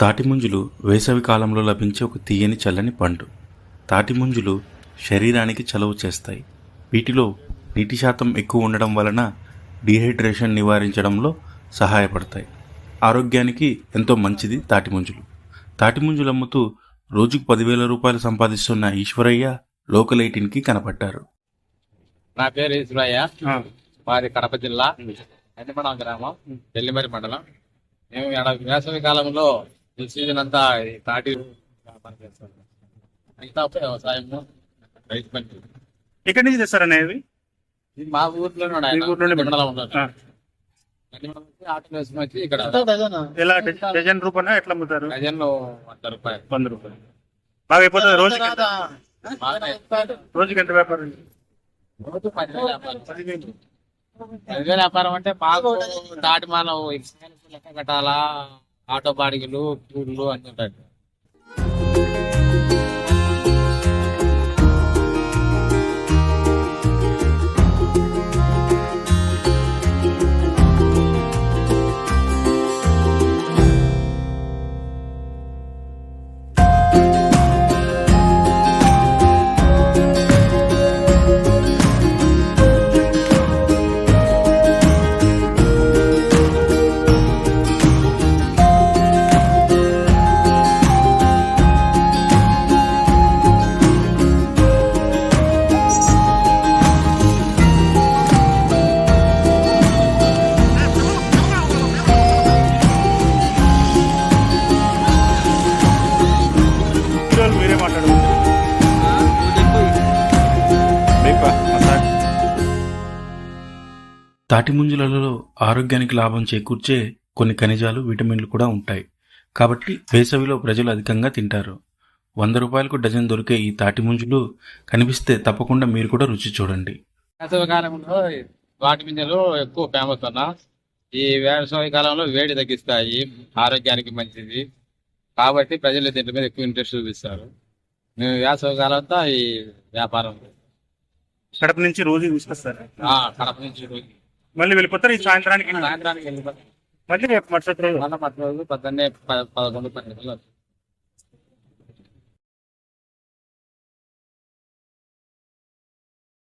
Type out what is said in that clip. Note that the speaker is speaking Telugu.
తాటిముంజులు వేసవి కాలంలో లభించే ఒక తీయని చల్లని పండు. తాటిముంజులు శరీరానికి చలువ చేస్తాయి. వీటిలో నీటి శాతం ఎక్కువ ఉండడం వలన డీహైడ్రేషన్ నివారించడంలో సహాయపడతాయి. ఆరోగ్యానికి ఎంతో మంచిది తాటిముంజులు. తాటిముంజులు అమ్ముతూ రోజుకు పదివేల రూపాయలు సంపాదిస్తున్న ఈశ్వరయ్య లోకల్ ఎయిటీన్కి కనపడ్డారు. నా పేరు ఈశ్వరయ్య. మాది కడప జిల్లా. ఎన్నిమడం గ్రామం పెళ్ళిమరి మండలం. మేము వేసవి కాలంలో సీజన్ అంతా తాటి మిగతా వ్యవసాయము రైతు పని ఎక్కడి నుంచి తెస్తారన్న ఇవి? ఇది మా ఊర్లోనే వచ్చి ఇక్కడ ఎలా? డజన్ రూపాయన? ఎట్లా అమ్ముతారు? డజన్లు వంద రూపాయలు. వంద రూపాయలు. బాగా అయిపోతుంది రోజుకి? బాగానే. రోజుకి ఎంత వ్యాపారం? రోజు పదివేల వ్యాపారం. పదివేల. వ్యాపారం అంటే మాకు తాటి మానం లెక్క కట్టాలా? ఆటో బాడిగలు కూళ్ళు అన్ని ఉంటాయి. తాటిముంజలలో ఆరోగ్యానికి లాభం చేకూర్చే కొన్ని ఖనిజాలు విటమిన్లు కూడా ఉంటాయి. కాబట్టి వేసవిలో ప్రజలు అధికంగా తింటారు. వంద రూపాయలకు డజన్ దొరికే ఈ తాటిముంజులు కనిపిస్తే తప్పకుండా మీరు కూడా రుచి చూడండి. వాటి గింజలు ఎక్కువ ఫేమస్ అన్న. ఈ వేసవి కాలంలో వేడి తగ్గిస్తాయి ఆరోగ్యానికి మంచిది. కాబట్టి ప్రజలు దీని మీద ఎక్కువ ఇంట్రెస్ట్ చూపిస్తారు. మేము వేసవి కాలం అంతా ఈ వ్యాపారం. కడప నుంచి రోజు తీసుకొస్తారు. ఆ, కడప నుంచి రోజు. మళ్ళీ వెళ్ళిపోతారు ఈ సాయంత్రానికి? సాయంత్రానికి వెళ్ళిపోతాం మళ్ళీ రేపు మరుసటి రోజు? మళ్ళీ పది రోజులు పొద్దున్నే ప- పదకొండు పన్నెండు